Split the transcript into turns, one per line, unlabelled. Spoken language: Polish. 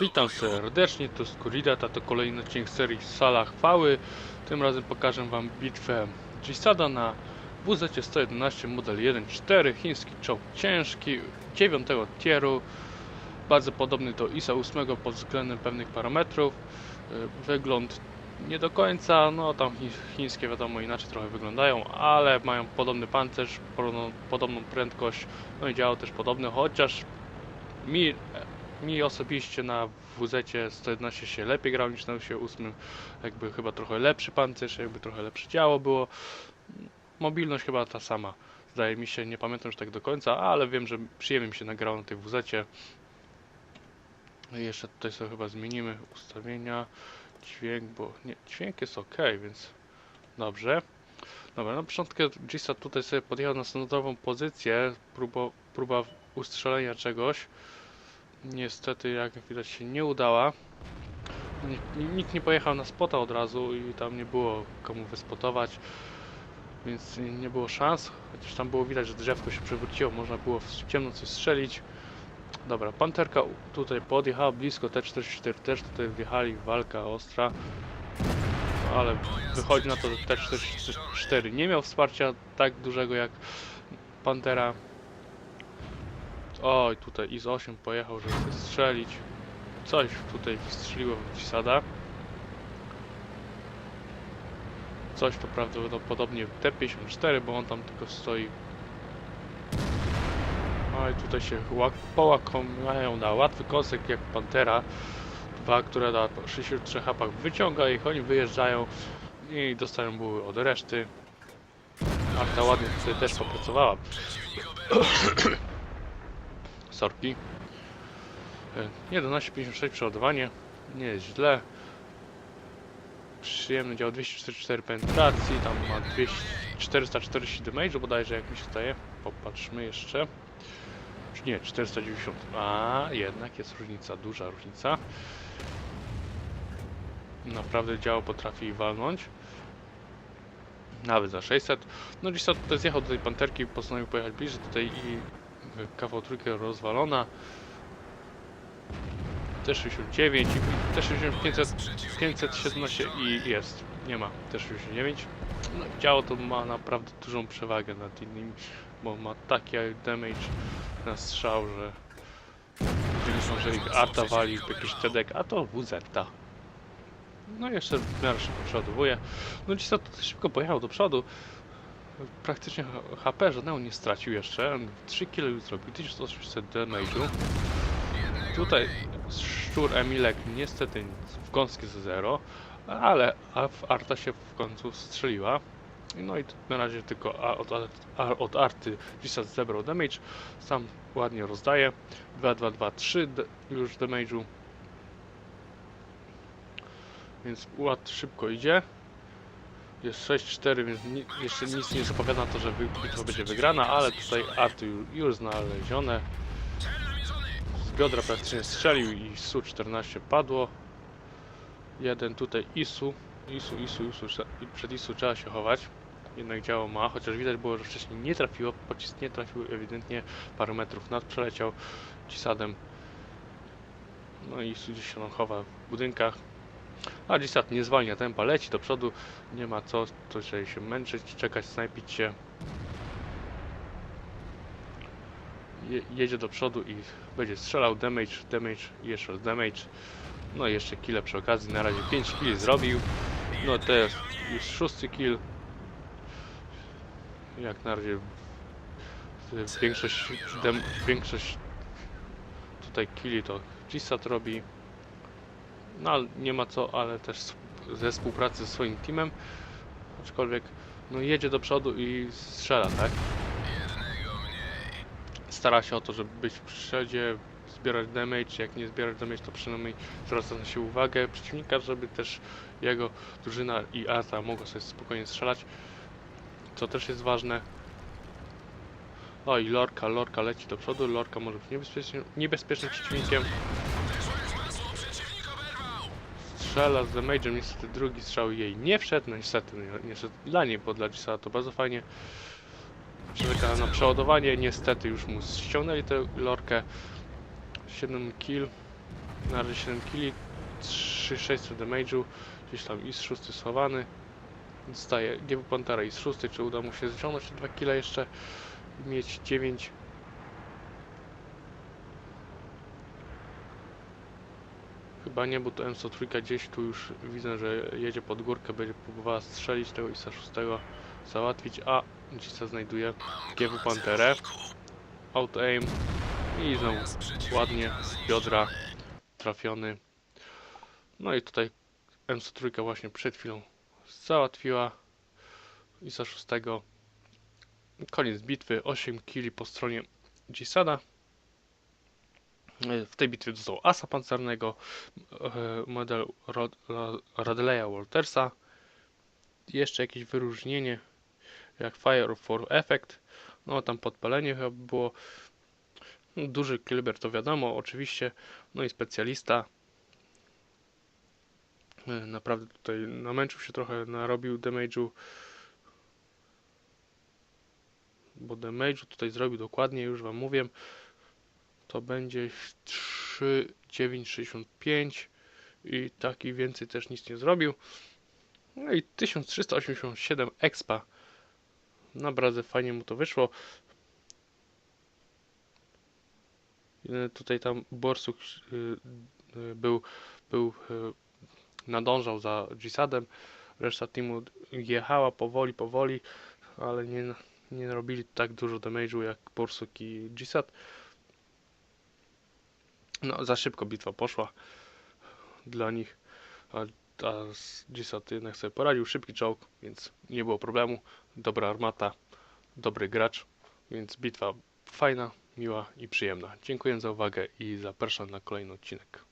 Witam serdecznie, to Skuridat, a to kolejny odcinek serii Sala Chwały. Tym razem pokażę Wam bitwę Gisada na WZ-111 model 1.4, chiński czołg ciężki, 9 tieru, bardzo podobny do ISA 8 pod względem pewnych parametrów. Y, Wygląd nie do końca, no tam chi- chińskie wiadomo inaczej trochę wyglądają, ale mają podobny pancerz, podobną, prędkość, no i działo też podobne, chociaż mi mi osobiście na WZ 111 się lepiej grał niż na USie 8. Jakby chyba trochę lepszy pancerz, jakby trochę lepsze działo było. Mobilność chyba ta sama. Zdaje mi się, nie pamiętam już tak do końca, ale wiem, że przyjemnie mi się nagrało na tej WZ. Jeszcze tutaj sobie chyba zmienimy ustawienia. Dźwięk, bo nie, dźwięk jest ok, więc dobrze. Dobra, na początku Gisa tutaj sobie podjechał na standardową pozycję, próba, próba ustrzelenia czegoś. Niestety, jak widać, się nie udała. Nikt, nie pojechał na spota od razu i tam nie było komu wyspotować, więc nie było szans. Chociaż tam było widać, że drzewko się przewróciło, można było w ciemno coś strzelić. Dobra, panterka tutaj podjechała blisko, T44 też tutaj wjechali, walka ostra. Ale wychodzi na to, że T44 nie miał wsparcia tak dużego jak Pantera. Oj, tutaj IS 8 pojechał, żeby strzelić. Coś tutaj wystrzeliło w Cisada. Coś to prawdopodobnie T54, bo on tam tylko stoi. Oj, tutaj się łak- połakomiają na łatwy kosek jak Pantera. Dwa, które na 63 hapach wyciąga ich, oni wyjeżdżają i dostają buły od reszty. Arta ładnie tutaj też popracowała. Sorki. E, 11,56 przeładowanie. Nie jest źle. Przyjemny dział 244 penetracji. Tam ma 200, 440 damage bodajże jak mi się zdaje. Popatrzmy jeszcze. Nie, 490. A, jednak jest różnica, duża różnica. Naprawdę działo potrafi walnąć. Nawet za 600. No dziś tutaj zjechał do tej panterki, postanowił pojechać bliżej tutaj i kawał trójkę rozwalona. T69 i T69 500, 517 i jest. Nie ma T69. No, działo to ma naprawdę dużą przewagę nad innymi, bo ma taki damage na strzał, że myślą, że ich arta wali jakiś TDK, a to WZ. -ta. No jeszcze w miarę szybko przeładowuje. No dziś to szybko pojechał do przodu. Praktycznie HP żadnego nie stracił jeszcze. 3 kg zrobił, 1800 damage'u. Tutaj szczur Emilek niestety w gąskie za 0, ale Arta się w końcu strzeliła. No i na razie tylko od, od Arty Gisat zebrał damage, sam ładnie rozdaje. 2, 2, 2, 3 d- już damage'u. Więc ład szybko idzie. Jest 6-4, więc ni jeszcze nic nie zapowiada to, że bitwa będzie wygrana, ale tutaj Arty ju- już znalezione. Z biodra praktycznie strzelił i Su-14 padło. Jeden tutaj Isu. Isu, Isu, Isu. Przed Isu trzeba się chować. Jednak działo ma, chociaż widać było, że wcześniej nie trafiło. Pocisk nie trafił ewidentnie parę metrów nad przeleciał Cisadem. No i Isu gdzieś się chowa w budynkach. A Gisat nie zwalnia tempa, leci do przodu. Nie ma co tutaj się męczyć, czekać, snajpić się. Je, jedzie do przodu i będzie strzelał damage, damage jeszcze damage. No i jeszcze kile przy okazji, na razie 5 kill zrobił. No jest już szósty kill. Jak na razie większość, dem, większość tutaj killi to Gisat robi. No nie ma co, ale też ze współpracy ze swoim teamem. Aczkolwiek no jedzie do przodu i strzela, tak? Stara się o to, żeby być w przodzie, zbierać damage, jak nie zbierać damage, to przynajmniej zwraca na się uwagę przeciwnika, żeby też jego drużyna i Arta mogła sobie spokojnie strzelać. Co też jest ważne. O i Lorka, Lorka leci do przodu, Lorka może być niebezpiecznym, niebezpiecznym przeciwnikiem. Strzela z damage'em, niestety drugi strzał jej nie wszedł, no niestety, nie- niestety dla niej, bo dla Gisela to bardzo fajnie. Czeka na przeładowanie, niestety już mu ściągnęli tę lorkę. 7 kill. Na razie 7 kg, 3600 damage'u, gdzieś tam i z 6 schowany. Dostaje GW Pantera i z 6, czy uda mu się zciągnąć te 2 kg jeszcze i mieć 9. Chyba nie, bo to M103 gdzieś tu już widzę, że jedzie pod górkę, będzie próbowała strzelić tego ISA 6 załatwić, a Gisa znajduje GW Panterę, auto aim i znowu ładnie z biodra trafiony. No i tutaj M103 właśnie przed chwilą załatwiła ISA 6. Koniec bitwy, 8 kili po stronie Gisada. W tej bitwie dostał asa pancernego, e, model Radleya Waltersa. Jeszcze jakieś wyróżnienie jak Fire for Effect. No tam podpalenie chyba było. Duży kiliber to wiadomo, oczywiście. No i specjalista. E, Naprawdę tutaj namęczył się trochę, narobił damage'u. Bo damage'u tutaj zrobił dokładnie, już wam mówię. To będzie 3,965 i taki więcej też nic nie zrobił. No i 1387 expa. Na brazę fajnie mu to wyszło. Tutaj tam Borsuk y, y, był, był y, nadążał za Gisadem. Reszta teamu jechała powoli, powoli, ale nie, nie robili tak dużo damage'u jak Borsuk i Gisad. No, za szybko bitwa poszła dla nich, a, a Gisad jednak sobie poradził, szybki czołg, więc nie było problemu, dobra armata, dobry gracz, więc bitwa fajna, miła i przyjemna. Dziękuję za uwagę i zapraszam na kolejny odcinek.